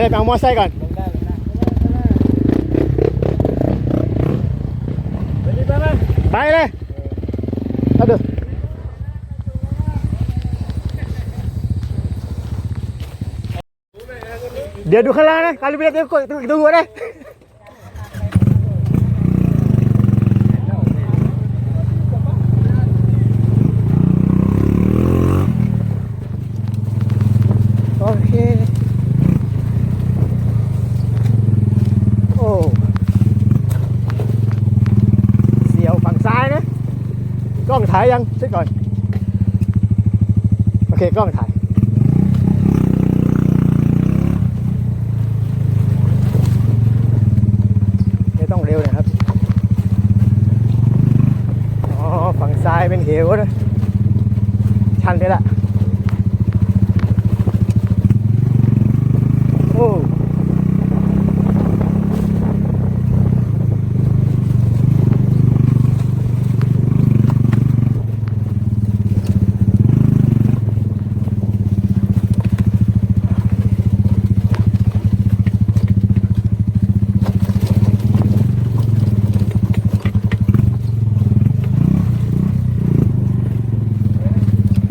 เดี๋ยวไปเอามอไซค์ก่อนลงได้ลงได้ไปดิไปไหม ไปเลยเอาเด้อเดี๋ยวดูข้างล่างนะการเรียนเดี๋ยวกดดูหัวนะโอเค โอ้ เสียวฝั่งซ้ายนะ กล้องถ่ายยังเช็คก่อน โอเค กล้องถ่าย ไม่ต้องเร็วนะครับ อ๋อ ฝั่งซ้ายเป็นเหวนะ ชันเลยล่ะ โอ้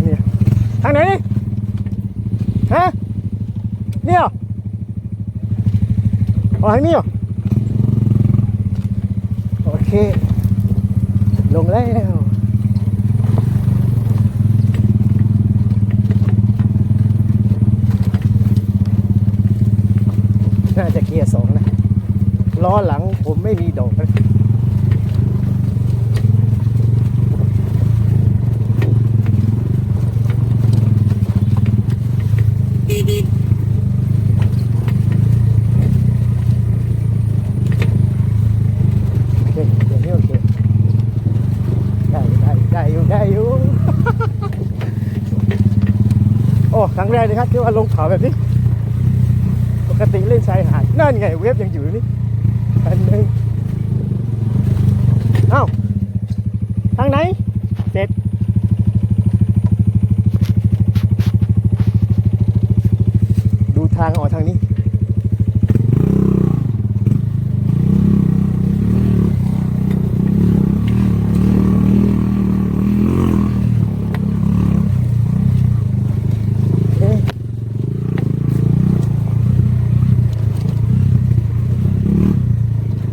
นี่ทางไหนนี่ฮะเนี่ยเหรอ อ๋อทางนี้เหรอโอเค ลงแล้วน่าจะเกียร์สองนะล้อหลังผมไม่มีดอกนะ โอเคเดี๋ยวนี้โอเค ได้ได้ได้อยู่ได้อยู่ โอ้ครั้งแรกเลยครับที่ว่าลงเขาแบบนี้ ปกติเล่นชายหาดนั่นไงเว็บยังอยู่นี่อันหนึ่งเอ้าทางไหนเสร็จดูทางออกทางนี้ เอ๊ะ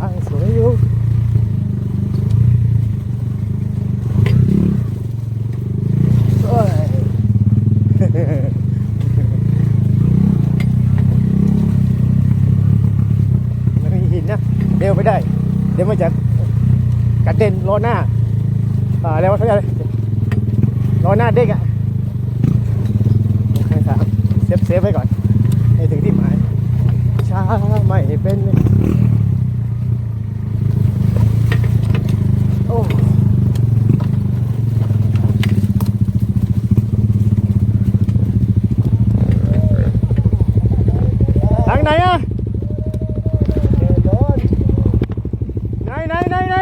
ทางสวยอยู่โอ้ย มันมีหินนะเร็วไม่ได้ เดี๋ยวมันจะกระเด็นล้อหน้าอ่าแล้วว่าเขาเรียกอะไรล้อหน้าเด็กอะข้างสามเซฟเซฟไว้ก่อนให้ถึงที่หมายช้าไม่เป็นโอ้ทางไหนอะ ไหนไหนไหนไหน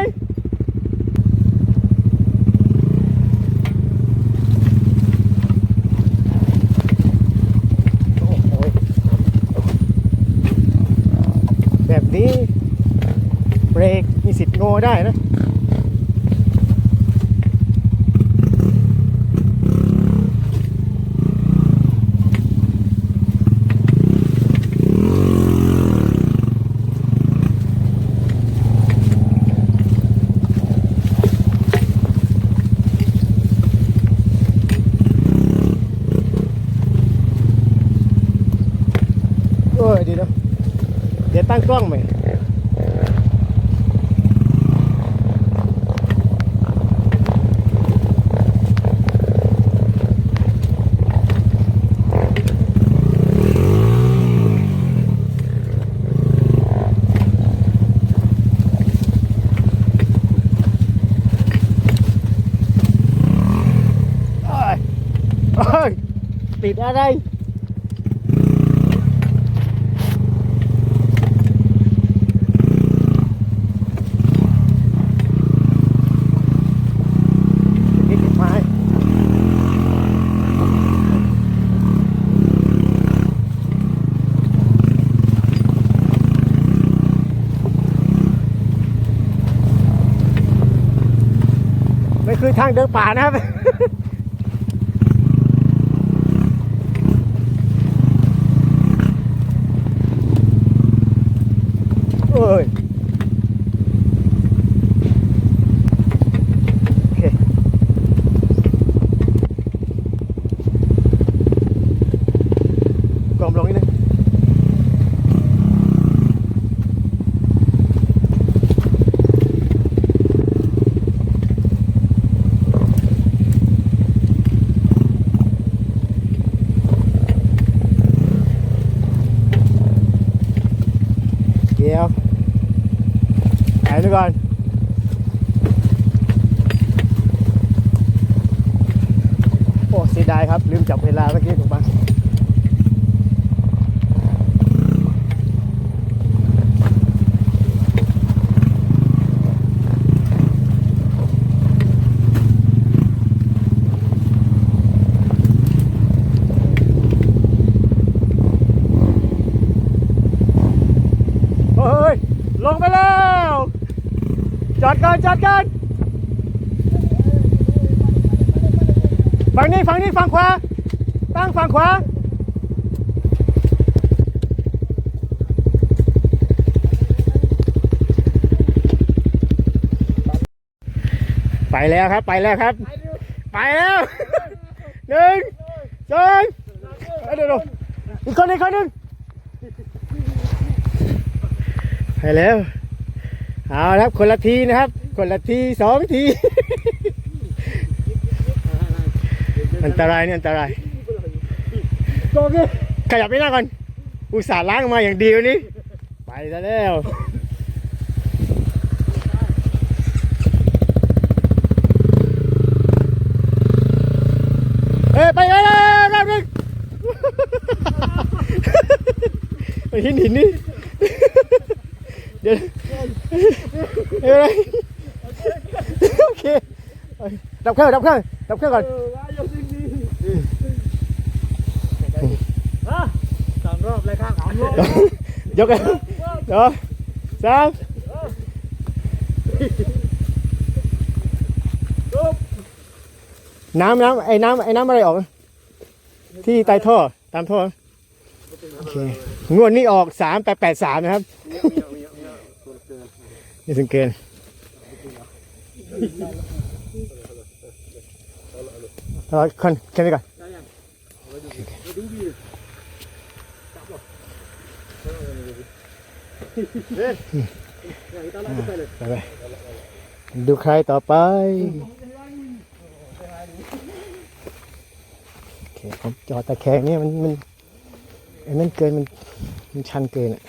แบบนี้เบรกมีสิทธิ์โง่ได้นะ โอ้ยดีนะเดี๋ยว ตั้งกล้องใหม่โอ้ยโอ้ยติดอะไร นี่ติดไม้ไม่คือ ทางเดินป่านะครับ โอ้ย โอเค กลมลงนิดนึง เดี๋ยวถ่ายดูก่อนโอ้เสียดายครับ ลืมจับเวลาเมื่อกี้ถูกปะเฮ้ย ลงไปแล้ว จอ ดก่อนจอดก่อนฝั่งนี้ฝั่งนี้ฝั่งขวาตั้งฝั่งขวาไปแล้วครับไปแล้วครับ ไปแล้วหนึ่งสองเดี๋ยวเดี๋ยวอีกคนหนึ่งอีกคนหนึ่งไปแล้ว เอาครับคนละทีนะครับ คนละทีสองที อันตรายนี่อันตรายขยับไปหน้าก่อน อุตส่าห์ล้างมาอย่างดีวันนี้ ไปซะแล้วเอ้ยไปเลยรอบนึงหินหินนี่เดี๋ยว โอเคดับเครื่องดับเครื่องดับเครื่องก่อนสามรอบเลยข้างสามรอบยกกันเดี๋ยวสามน้ำน้ำไอ้น้ำไอ้น้ำอะไรออก ที่ใต้ท่อตามท่อโอเคงวดนี้ออกสามแปดแปดสามนะครับ นี่ถึงเกณฑ์เอาคนแค่นี้ก่อนไปไปดูใครต่อไปโอเคผมจอดตะแคงเนี่ยมันมันไอ้นั่นเกินมันมันชันเกินอะ